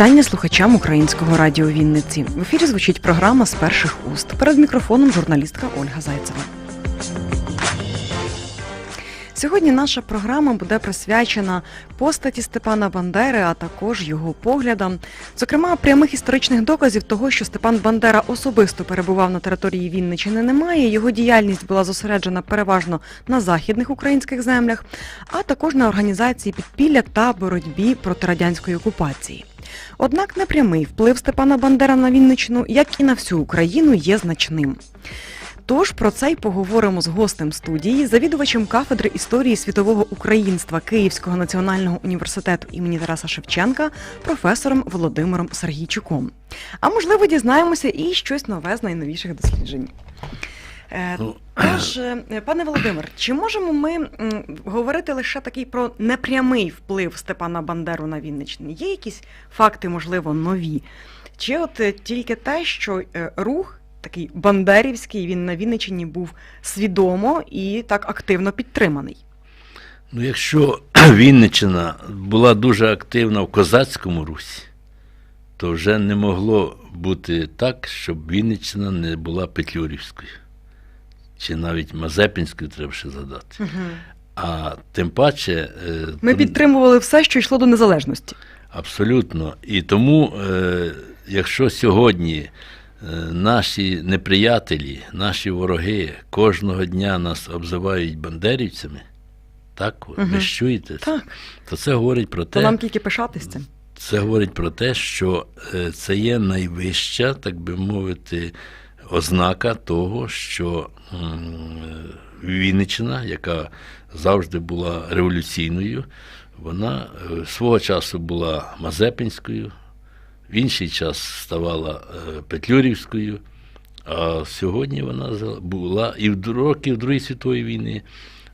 Вітання слухачам українського радіо Вінниці. В ефірі звучить програма з перших уст. Перед мікрофоном журналістка Ольга Зайцева. Сьогодні наша програма буде присвячена постаті Степана Бандери, а також його поглядам. Зокрема, прямих історичних доказів того, що Степан Бандера особисто перебував на території Вінничини, немає. Його діяльність була зосереджена переважно на західних українських землях, а також на організації підпілля та боротьбі проти радянської окупації. Однак непрямий вплив Степана Бандера на Вінничину, як і на всю Україну, є значним. Тож про це й поговоримо з гостем студії, завідувачем кафедри історії світового українства Київського національного університету імені Тараса Шевченка, професором Володимиром Сергійчуком. А можливо, дізнаємося і щось нове з найновіших досліджень. Е, Ну, Тож, е, пане Володимир, чи можемо ми говорити лише такий про непрямий вплив Степана Бандеру на Вінниччині? Є якісь факти, можливо, нові? Чи от е, тільки те, що е, рух такий бандерівський, він на Вінниччині був свідомо і так активно підтриманий? Ну, якщо Вінниччина була дуже активна в козацькому русі, то вже не могло бути так, щоб Вінниччина не була Петлюрівською. Чи навіть Мазепінською треба ще задати. А тим паче. е, Ми то- підтримували все, що йшло до незалежності. Абсолютно. І тому, е, якщо сьогодні е, наші неприятелі, наші вороги кожного дня нас обзивають бандерівцями, так, ви Мгм. ж чуєте, Так, то це говорить про то те, нам тільки пишатись цим. це говорить про те, що це є найвища, так би мовити, ознака того, що Вінниччина, яка завжди була революційною, вона е, свого часу була Мазепинською, в інший час ставала е, Петлюрівською, а сьогодні вона була і в роки в Другій світовій війни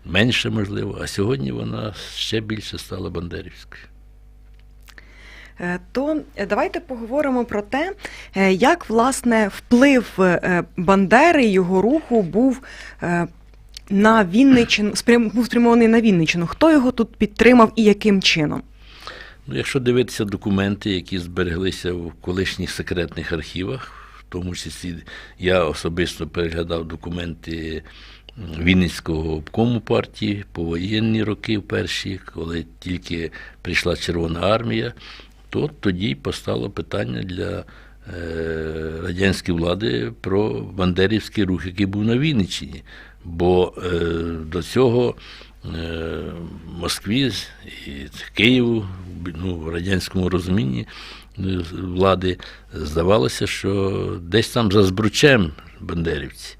менше можливо, а сьогодні вона ще більше стала Бандерівською. Е, То е, давайте поговоримо про те, е, як власне вплив Бандери його руху був на Вінниччину, спрям- був спрямований на Вінниччину. Хто його тут підтримав і яким чином? Ну, якщо дивитися документи, які збереглися в колишніх секретних архівах, в тому числі я особисто переглядав документи Вінницького обкому партії по воєнні роки перші, коли тільки прийшла Червона армія, то тоді постало питання для е, радянської влади про бандерівський рух, який був на Вінниччині. Бо е, до цього е, Москві і Києву, ну, в радянському розумінні влади, здавалося, що десь там за збручем бандерівці.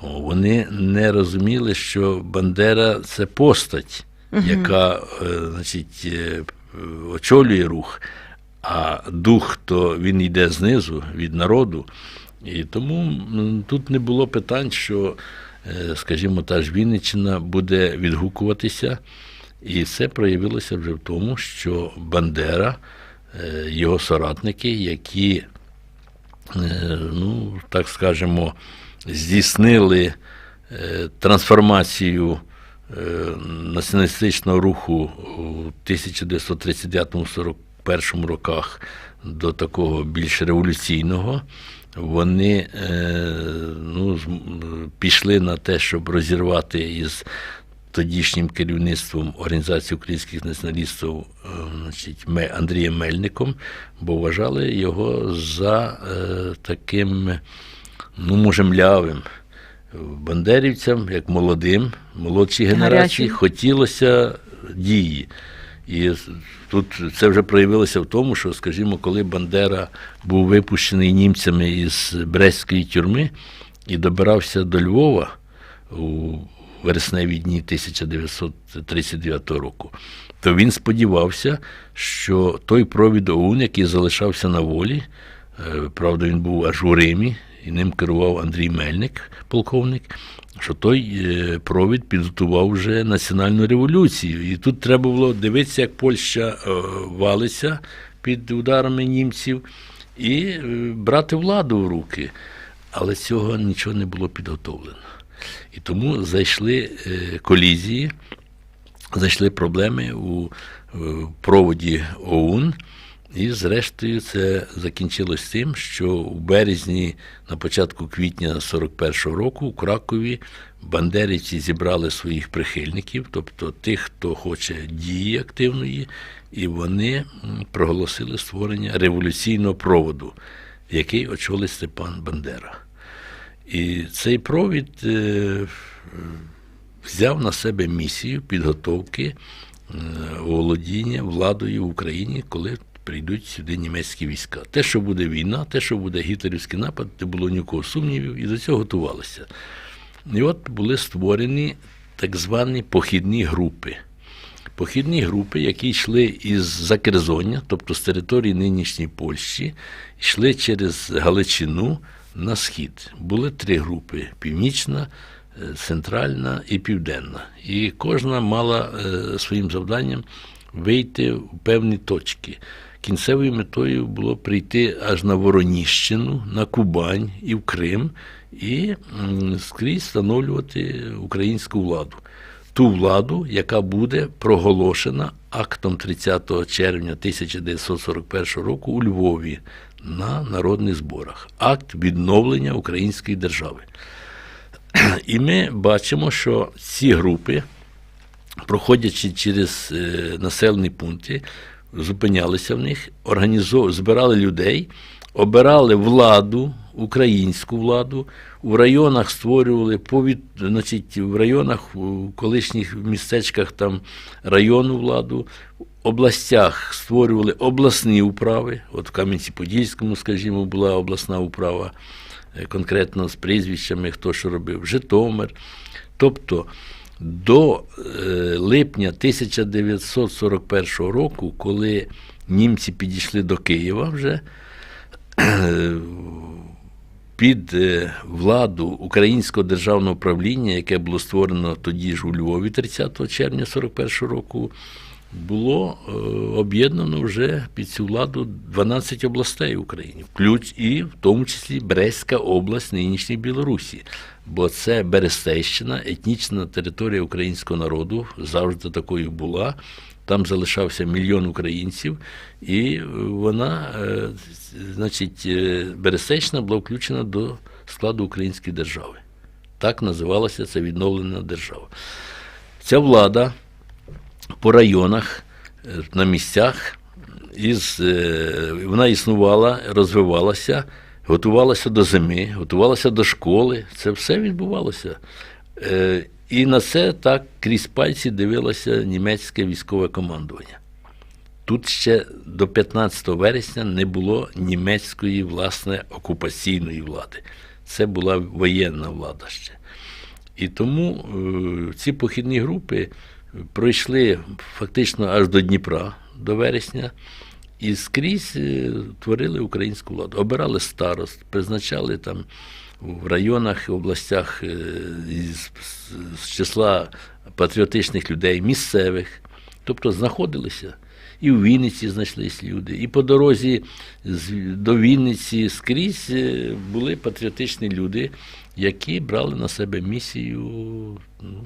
Вони не розуміли, що Бандера це постать, яка значить, очолює рух, а дух то він йде знизу від народу. І тому тут не було питань, що, е, скажімо, та ж Вінниччина буде відгукуватися. І це проявилося вже в тому, що Бандера, е, його соратники, які, е, ну, так скажемо, здійснили трансформацію націоналістичного руху у 1939-41 роках до такого більш революційного, вони е, ну, пішли на те, щоб розірвати із тодішнім керівництвом Організації українських націоналістів е, значить, Андрієм Мельником, бо вважали його за е, таким, ну, може, млявим. Бандерівцям, як молодим, молодшій генерації, Гарячим. хотілося дії. І тут це вже проявилося в тому, що, скажімо, коли Бандера був випущений німцями із Брестської тюрми і добирався до Львова у вересневі дні 1939 року, то він сподівався, що той провід ОУН, який залишався на волі, е, правда, він був аж у Римі, і ним керував Андрій Мельник, полковник, що той е, провід підготував вже національну революцію. І тут треба було дивитися, як Польща е, валиться під ударами німців, і е, брати владу в руки. Але цього нічого не було підготовлено. І тому зайшли колізії, зайшли проблеми у проводі ОУН. І зрештою це закінчилось тим, що у березні, на початку квітня 41-го року, у Кракові бандерівці зібрали своїх прихильників, тобто тих, хто хоче дії активної, і вони проголосили створення революційного проводу, який очолив Степан Бандера. І цей провід е, взяв на себе місію підготовки е, володіння владою в Україні, коли прийдуть сюди німецькі війська. Те, що буде війна, те, що буде гітлерівський напад, не було ні у кого сумнівів, і до цього готувалися. І от були створені так звані похідні групи. Похідні групи, які йшли із Закерзоння, тобто з території нинішньої Польщі, йшли через Галичину на схід. Були три групи: північна, е, центральна і південна. І кожна мала е, своїм завданням вийти в певні точки. Кінцевою метою було прийти аж на Вороніщину, на Кубань і в Крим, і скрізь встановлювати українську владу. Ту владу, яка буде проголошена актом 30 червня 1941 року у Львові на народних зборах. Акт відновлення української держави. І ми бачимо, що ці групи, проходячи через е, населені пункти, зупинялися в них, збирали людей, обирали владу, українську владу, у районах створювали повід... значить, в районах, у колишніх містечках там районну владу, в областях створювали обласні управи. От в Кам'янці-Подільському, скажімо, була обласна управа е, конкретно з прізвищами, хто що робив, Житомир. Тобто до е, липня 1941 року, коли німці підійшли до Києва вже, під е, владу Українського державного управління, яке було створено тоді ж у Львові 30 червня 41 року, було е, об'єднано вже під цю владу 12 областей України, включ і в тому числі Брестська область нинішньої Білорусі. Бо це Берестейщина, етнічна територія українського народу, завжди такою була. Там залишався мільйон українців, і вона, е, значить, е, Берестейщина була включена до складу української держави. Так називалася ця відновлена держава. Ця влада по районах, е, на місцях, із, е, вона існувала, розвивалася, готувалася до зими, готувалася до школи. Це все відбувалося. Е, І на це так крізь пальці дивилося німецьке військове командування. Тут ще до 15 вересня не було німецької власне окупаційної влади. Це була воєнна влада ще. І тому ці похідні групи пройшли фактично аж до Дніпра, до вересня, і скрізь е, творили українську владу. Обирали старост, призначали там в районах областях е, із, з числа патріотичних людей, місцевих, тобто знаходилися. І в Вінниці знайшлись люди, і по дорозі з- до Вінниці скрізь е, були патріотичні люди, які брали на себе місію ну,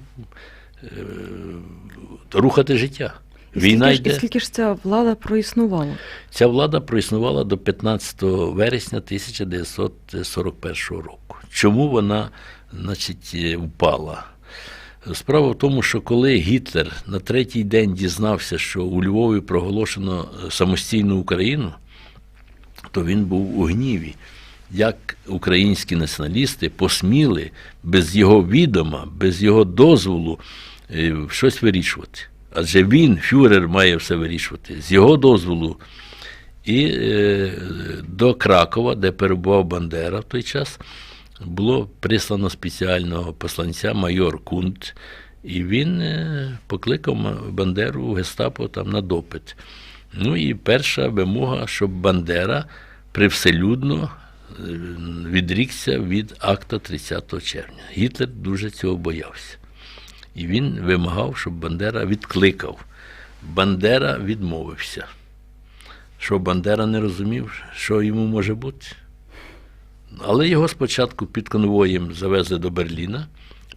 рухати життя. Війна і йде. скільки ж ця влада проіснувала? Ця влада проіснувала до 15 вересня 1941 року. Чому вона, значить, е, впала? Справа в тому, що коли Гітлер на третій день дізнався, що у Львові проголошено е, самостійну Україну, то він був у гніві. Як українські націоналісти посміли без його відома, без його дозволу е, щось вирішувати. Адже він, фюрер, має все вирішувати з його дозволу. І е, до Кракова, де перебував Бандера в той час, було прислано спеціального посланця майор Кунт, і він е, покликав Бандеру в гестапо там на допит. Ну і перша вимога, щоб Бандера привселюдно е, відрікся від акта 30 червня. Гітлер дуже цього боявся. І він вимагав, щоб Бандера відкликав. Бандера відмовився. Що Бандера не розумів, що йому може бути. Але його спочатку під конвоєм завезли до Берліна,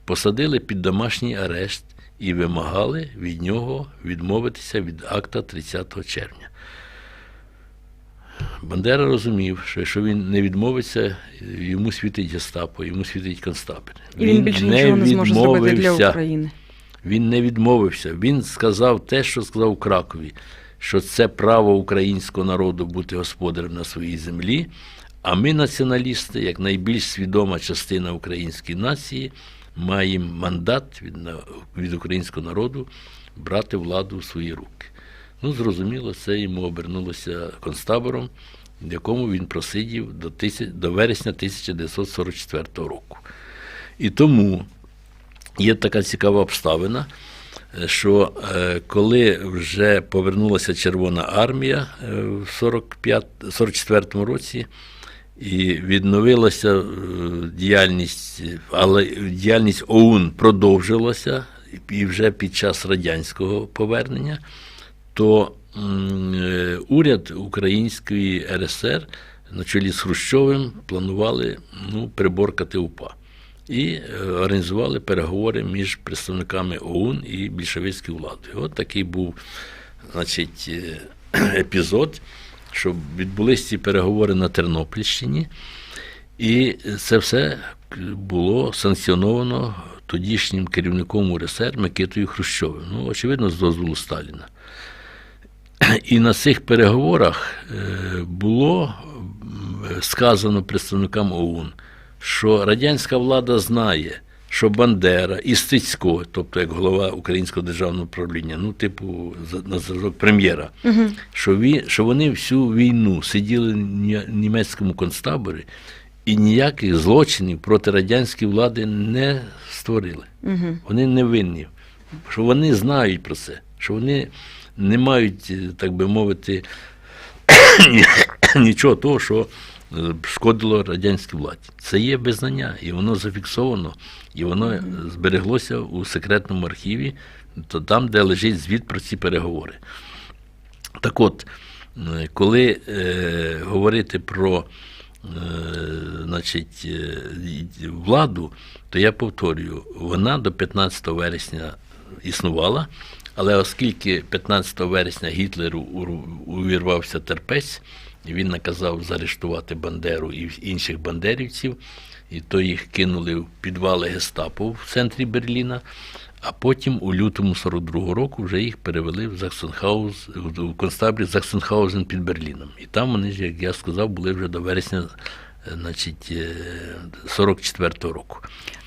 посадили під домашній арешт і вимагали від нього відмовитися від акта 30 червня. Бандера розумів, що якщо він не відмовиться, йому світить гестапо, йому світить концтабір. І він, більше нічого не зможе зробити для. України. Він не відмовився. Він сказав те, що сказав у Кракові, що це право українського народу бути господарем на своїй землі. А ми, націоналісти, як найбільш свідома частина української нації, маємо мандат від, від українського народу брати владу в свої руки. Ну, зрозуміло, це йому обернулося концтабором, в якому він просидів до, тисяч, до вересня 1944 року. І тому є така цікава обставина, е, що е, коли вже повернулася Червона армія е, в 45, 44 році, і відновилася діяльність, але діяльність ОУН продовжилася і вже під час радянського повернення, то е, уряд Української РСР на чолі з Хрущовим планували ну, приборкати УПА. І е, організували переговори між представниками ОУН і більшовицькою владою. От такий був значить, е, епізод, що відбулись ці переговори на Тернопільщині, і це все було санкціоновано тодішнім керівником УРСР Микитою Хрущовим. Ну, очевидно, з дозволу Сталіна. І на цих переговорах е, було сказано представникам ОУН, що радянська влада знає, що Бандера і Стецько, тобто як голова Українського державного управління, ну, типу, на зразок прем'єра, що, ві, що вони всю війну сиділи в німецькому концтаборі і ніяких злочинів проти радянської влади не створили. Вони не винні. Що вони знають про це, що вони не мають, е, так би мовити, нічого того, що е, шкодило радянській владі. Це є визнання, і воно зафіксовано, і воно збереглося у секретному архіві, то там, де лежить звіт про ці переговори. Так от, е, коли е, говорити про е, значить, владу, то я повторюю, вона до 15 вересня існувала, але оскільки 15 вересня Гітлеру увірвався терпець, він наказав заарештувати Бандеру і інших бандерівців, і то їх кинули в підвали гестапо в центрі Берліна. А потім у лютому 42-го року вже їх перевели в Заксенхауз, в концтабір Заксенхаузен під Берліном. І там вони як я сказав, були вже до вересня значить, е, 44-го року.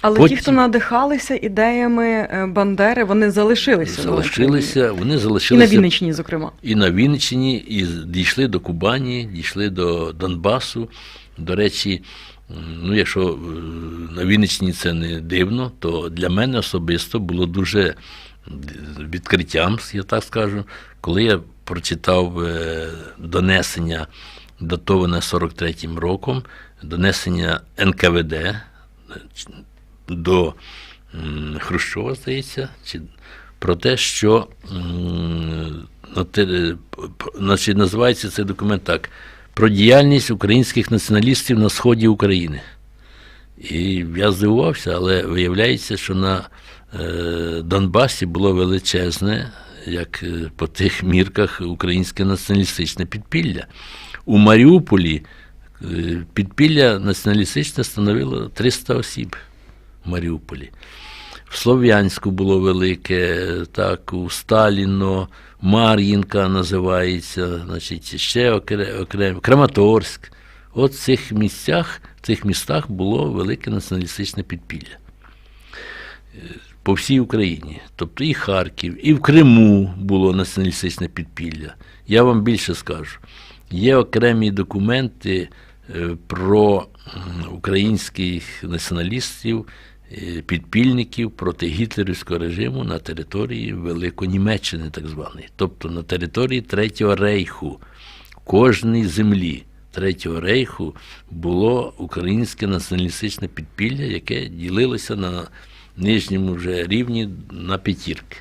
Але Потім- ті, хто надихалися ідеями е, Бандери, вони залишилися. на Україні. Залишилися, І на залишилися Вінниччині, зокрема. і на Вінниччині, і дійшли до Кубані, дійшли до Донбасу. До речі, ну, якщо е, на Вінниччині це не дивно, то для мене особисто було дуже відкриттям, я так скажу, коли я прочитав е, донесення, датоване 43-м роком, донесення НКВД е, до Хрущова, здається, чи про те, що п- значить, називається цей документ так: про діяльність українських націоналістів на сході України. І я здивувався, але виявляється, що на е, Донбасі було величезне, як е, по тих мірках, українське націоналістичне підпілля. У Маріуполі е, підпілля націоналістичне становило 300 осіб в Маріуполі. В Слов'янську було велике, так, у Сталіно, Мар'їнка називається, значить, ще окре- окремо, Краматорськ. От в цих місцях, в цих містах було велике націоналістичне підпілля. Е, По всій Україні. Тобто і Харків, і в Криму було націоналістичне підпілля. Я вам більше скажу. Є окремі документи е, про українських націоналістів, е, підпільників проти гітлерівського режиму на території Великонімеччини, так званої, тобто на території Третього рейху, кожній землі. Третього рейху було українське націоналістичне підпілля, яке ділилося на нижньому вже рівні на п'ятірки.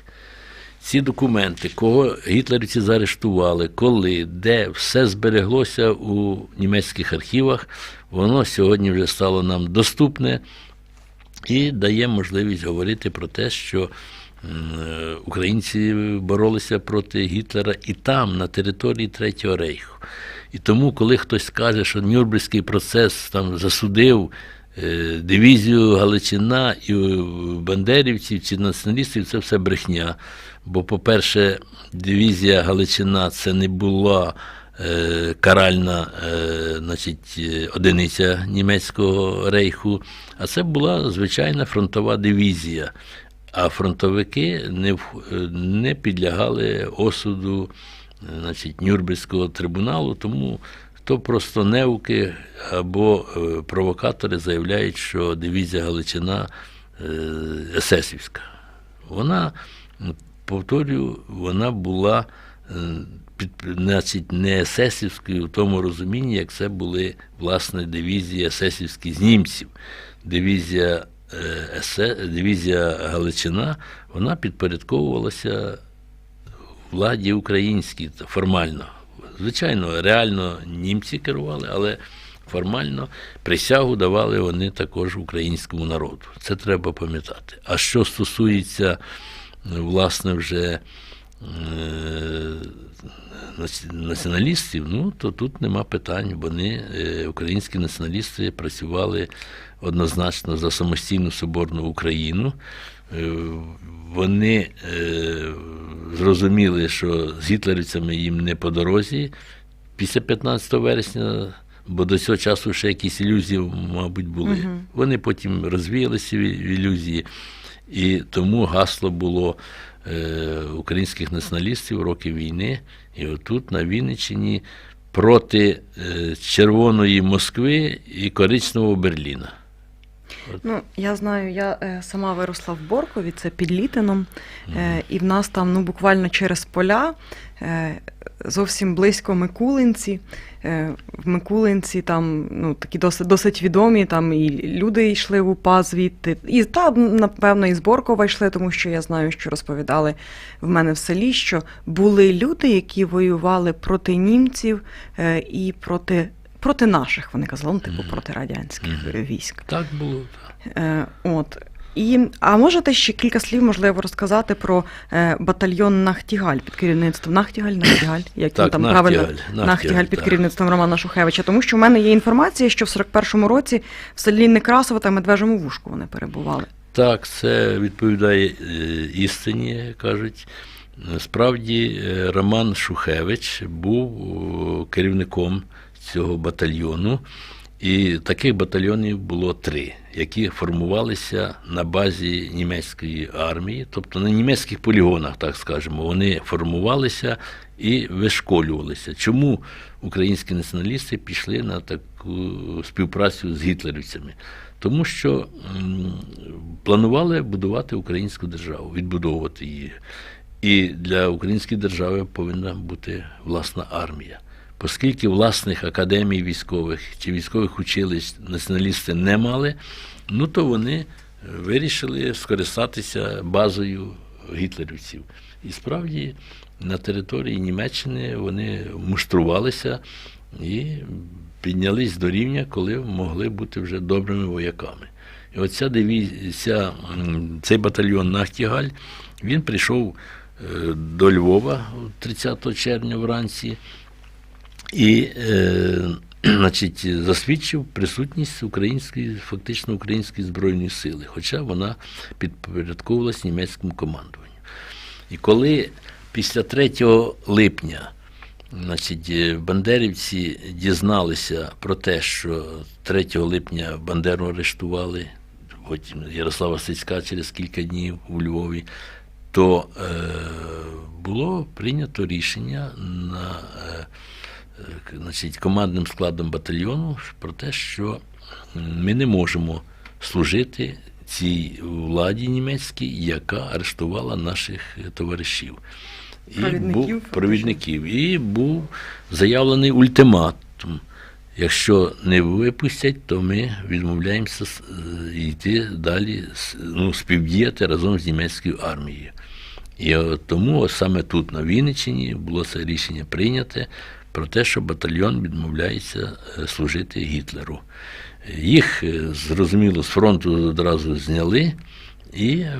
Ці документи, кого гітлерівці заарештували, коли, де, все збереглося у німецьких архівах, воно сьогодні вже стало нам доступне і дає можливість говорити про те, що е, українці боролися проти Гітлера і там, на території Третього рейху. І тому, коли хтось каже, що Нюрнберзький процес там засудив е, дивізію Галичина і е, бандерівців чи націоналістів, це все брехня. Бо, по-перше, дивізія Галичина це не була е, каральна е, значить, е, одиниця німецького рейху, а це була звичайна фронтова дивізія. А фронтовики не, е, не підлягали осуду е, значить, Нюрнберзького трибуналу, тому то просто неуки або провокатори заявляють, що дивізія Галичина есесівська. Вона, повторюю, вона була е, під, значить, не есесівською в тому розумінні, як це були власне дивізії есесівські з німців. Дивізія, е, есе, дивізія Галичина вона підпорядковувалася владі українській формально. Звичайно, реально німці керували, але формально присягу давали вони також українському народу. Це треба пам'ятати. А що стосується, власне, вже е, націоналістів, ну то тут нема питань. Вони, е, українські націоналісти, працювали однозначно за самостійну соборну Україну. Е, Вони зрозуміли, що з гітлерівцями їм не по дорозі після 15 вересня, бо до цього часу ще якісь ілюзії, мабуть, були. Вони потім розвіялися в ілюзії, і тому гасло було е, українських націоналістів роки війни. І отут, на Вінниччині, проти е, червоної Москви і коричневого Берліна. Ну, я знаю, я е, сама виросла в Боркові, це під Літином, е, і в нас там ну, буквально через поля, е, зовсім близько Микулинці. Е, в Микулинці там ну, такі досить, досить відомі, там і люди йшли в УПА звідти. І там, напевно, і з Боркова йшли, тому що я знаю, що розповідали в мене в селі, що були люди, які воювали проти німців е, і проти. Проти наших, вони казали, ну, типу, проти радянських Мгм. е, військ. Так було. Так. Е, от. І, а можете ще кілька слів, можливо, розказати про е, батальйон Нахтігаль під керівництвом Нахтігаль, Нахтігаль, як він там Нахтігаль, правильно Нахтігаль, Нахтігаль під так. керівництвом Романа Шухевича. Тому що в мене є інформація, що в 41-му році в селі Некрасово та Медвежому вушку вони перебували. Так, це відповідає е, істині, кажуть. Справді, е, Роман Шухевич був керівником цього батальйону, і таких батальйонів було три, які формувалися на базі німецької армії, тобто на німецьких полігонах, так скажемо, вони формувалися і вишколювалися. Чому українські націоналісти пішли на таку співпрацю з гітлерівцями? Тому що планували будувати українську державу, відбудовувати її. І для української держави повинна бути власна армія. Оскільки власних академій військових чи військових училищ націоналісти не мали, ну то вони е, вирішили скористатися базою гітлерівців. І справді на території Німеччини вони муштрувалися і піднялись до рівня, коли могли бути вже добрими вояками. І оця дивізія, цей батальйон Нахтігаль, він прийшов е, до Львова 30 червня вранці і е, значить, засвідчив присутність української, фактично української збройної сили, хоча вона підпорядковувалась німецькому командуванню. І коли після 3 липня значить, е, бандерівці дізналися про те, що 3 липня Бандеру арештували, потім Ярослава Стецька через кілька днів у Львові, то е, було прийнято рішення на е, значить, командним складом батальйону про те, що ми не можемо служити цій владі німецькій, яка арештувала наших е, товаришів. І Провідників, був, провідників. І був заявлений ультиматум. Якщо не випустять, то ми відмовляємося е, йти далі, ну, співдіяти разом з німецькою армією. І тому саме тут, на Вінниччині, було це рішення прийняте про те, що батальйон відмовляється е, служити Гітлеру. Їх, е, зрозуміло, з фронту одразу зняли і е,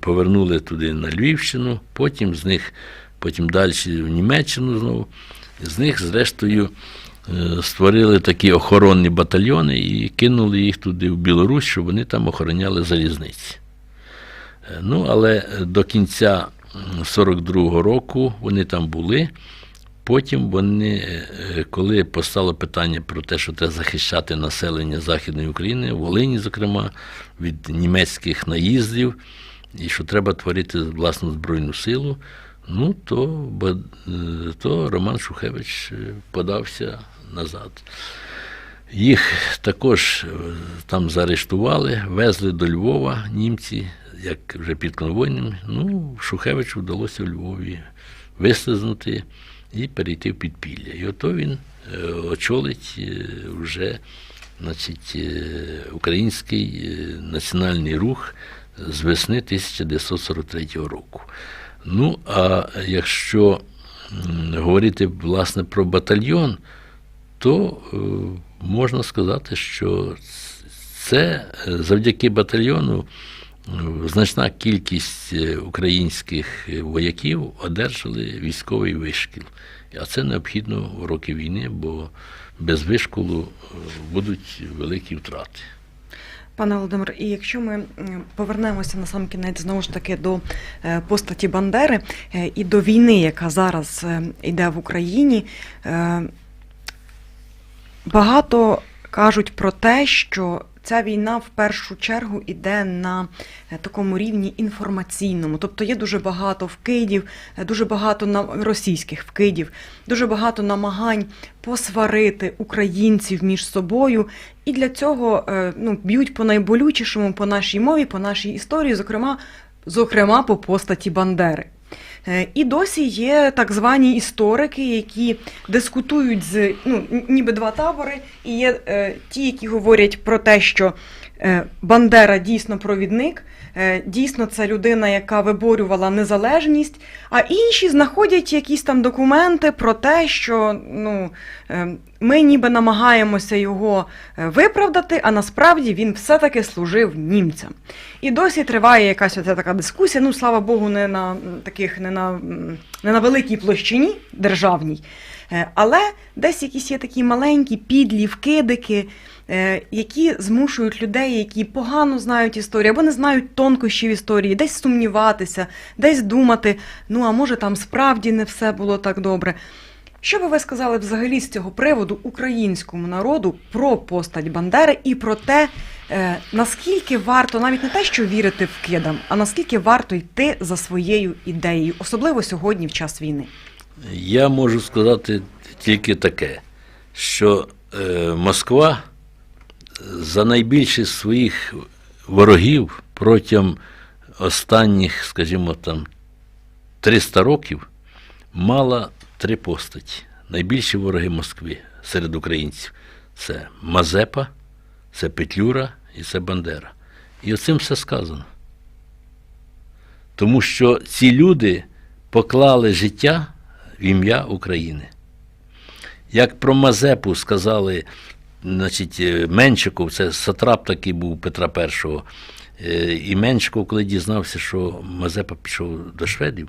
повернули туди на Львівщину, потім з них, потім далі в Німеччину знову. З них, зрештою, створили такі охоронні батальйони і кинули їх туди в Білорусь, щоб вони там охороняли залізниці. Ну, але до кінця 42-го року вони там були. Потім вони, е, коли постало питання про те, що треба захищати населення Західної України, Волині, зокрема, від німецьких наїздів, і що треба творити власну збройну силу, ну то, е, то Роман Шухевич е, подався назад. Їх також е, там заарештували, везли до Львова німці, як вже під конвойним. Ну, Шухевичу вдалося в Львові вислизнути і перейти в підпілля. І ото він е, очолить е, вже значить, е, український національний рух з весни 1943 року. Ну, а якщо говорити власне про батальйон, то можна сказати, що це завдяки батальйону значна кількість е, українських е, вояків одержали військовий вишкіл. А це необхідно в роки війни, бо без вишколу е, будуть великі втрати. Пане Володимир, і якщо ми повернемося на сам кінець знову ж таки до постаті Бандери і до війни, яка зараз йде в Україні, багато кажуть про те, що ця війна в першу чергу йде на е, такому рівні інформаційному. Тобто є дуже багато вкидів, е, дуже багато на російських вкидів, дуже багато намагань посварити українців між собою. І для цього е, ну, б'ють по найболючішому по нашій мові, по нашій історії, зокрема, зокрема по постаті Бандери. Е, І досі є так звані історики, які дискутують з ну, ніби два табори, і є е, ті, які говорять про те, що е, Бандера дійсно провідник, дійсно це людина, яка виборювала незалежність, а інші знаходять якісь там документи про те, що ну, е, ми ніби намагаємося його е, виправдати, а насправді він все-таки служив німцям. І досі триває якась оця така дискусія. Ну, слава Богу, не на таких, не на, не на великій площині державній. Е, Але десь якісь є такі маленькі підлі вкидики, е, які змушують людей, які погано знають історію або не знають тонкощів історії, десь сумніватися, десь думати, ну а може там справді не все було так добре. Що би ви сказали взагалі з цього приводу українському народу про постать Бандери і про те, е, наскільки варто навіть не те, що вірити вкидам, а наскільки варто йти за своєю ідеєю, особливо сьогодні в час війни? Я можу сказати тільки таке, що е, Москва за найбільшість своїх ворогів протягом останніх, скажімо там, 300 років мала три постаті. Найбільші вороги Москви серед українців це Мазепа, це Петлюра і це Бандера. І оцим все сказано. Тому що ці люди поклали життя в ім'я України. Як про Мазепу сказали, значить, е, Меншиков, це сатрап такий був Петра І. Е, І Меншиков, коли дізнався, що Мазепа пішов до шведів,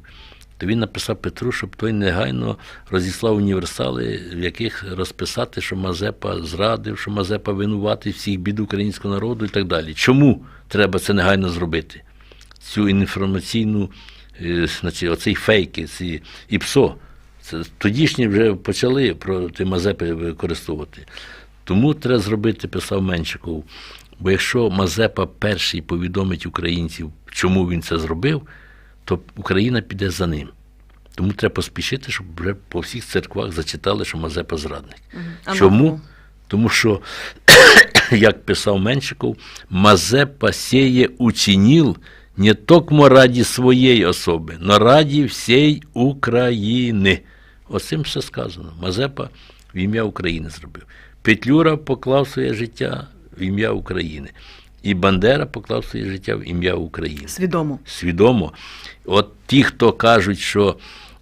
то він написав Петру, щоб той негайно розіслав універсали, в яких розписати, що Мазепа зрадив, що Мазепа винуватий всіх бід українського народу і так далі. Чому треба це негайно зробити? Цю інформаційну, е, значить, оцей фейки, ці ІПСО. Це тодішні вже почали проти Мазепи використовувати. Тому треба зробити, писав Меншиков. Бо якщо Мазепа перший повідомить українців, чому він це зробив, то Україна піде за ним. Тому треба поспішити, щоб вже по всіх церквах зачитали, що Мазепа зрадник. А Чому? Тому що, як писав Меншиков, Мазепа сеє учинил не токмо раді своєї особи, но раді всієї України. Оцим все сказано. Мазепа в ім'я України зробив. Петлюра поклав своє життя в ім'я України. І Бандера поклав своє життя в ім'я України Свідомо. свідомо. От ті, хто кажуть, що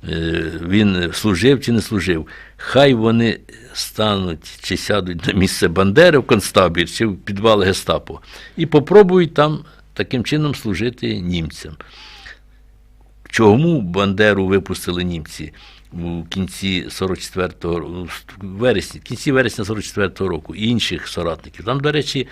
е, він служив чи не служив, хай вони стануть чи сядуть на місце Бандери в концтабір чи в підвал Гестапо і попробують там таким чином служити німцям. Чому Бандеру випустили німці? У кінці 44-го ро- в вересні, кінці вересня 44-го року, і інших соратників. Там, до речі,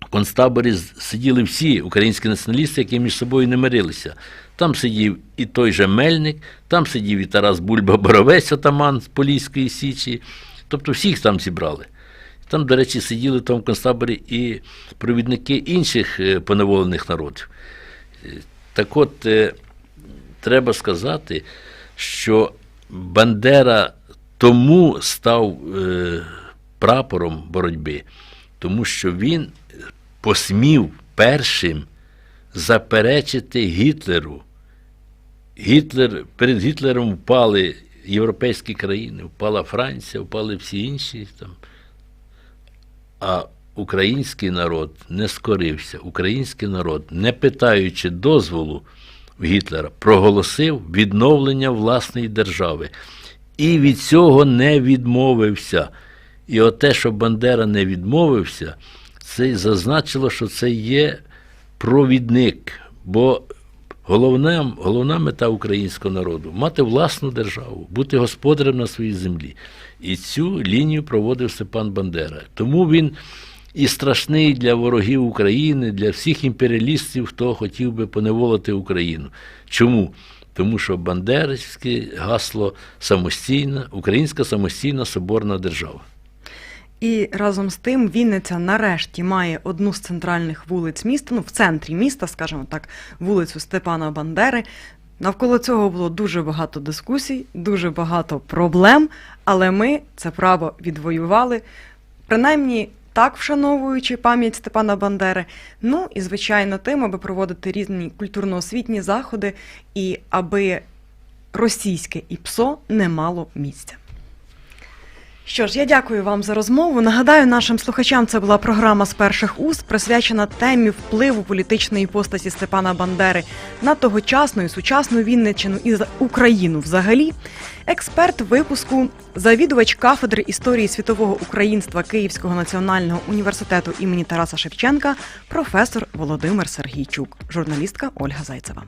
в концтаборі сиділи всі українські націоналісти, які між собою не мирилися. Там сидів і той же Мельник, там сидів і Тарас Бульба Боровець, отаман з Поліської Січі. Тобто всіх там зібрали. Там, до речі, сиділи в тому концтаборі і провідники інших е, поневолених народів. Е, Так от, е, треба сказати, що Бандера тому став е, прапором боротьби, тому що він посмів першим заперечити Гітлеру. Гітлер, перед Гітлером впали європейські країни, впала Франція, впали всі інші там. А український народ не скорився. Український народ, не питаючи дозволу Гітлера, проголосив відновлення власної держави. І від цього не відмовився. І от те, що Бандера не відмовився, це зазначило, що це є провідник. Бо головна, головна мета українського народу мати власну державу, бути господарем на своїй землі. І цю лінію проводив Степан Бандера. Тому він і страшний для ворогів України, для всіх імперіалістів, хто хотів би поневолити Україну. Чому? Тому що Бандерівське гасло самостійна, українська самостійна соборна держава. І разом з тим Вінниця нарешті має одну з центральних вулиць міста, ну в центрі міста, скажімо так, вулицю Степана Бандери. Навколо цього було дуже багато дискусій, дуже багато проблем, але ми це право відвоювали, принаймні так вшановуючи пам'ять Степана Бандери. Ну і звичайно, тим, аби проводити різні культурно-освітні заходи і аби російське ІПСО не мало місця. Що ж, я дякую вам за розмову. Нагадаю нашим слухачам, це була програма з перших уст, присвячена темі впливу політичної постаті Степана Бандери на тогочасну і сучасну Вінниччину і Україну взагалі. Експерт випуску, завідувач кафедри історії світового українства Київського національного університету імені Тараса Шевченка, професор Володимир Сергійчук, журналістка Ольга Зайцева.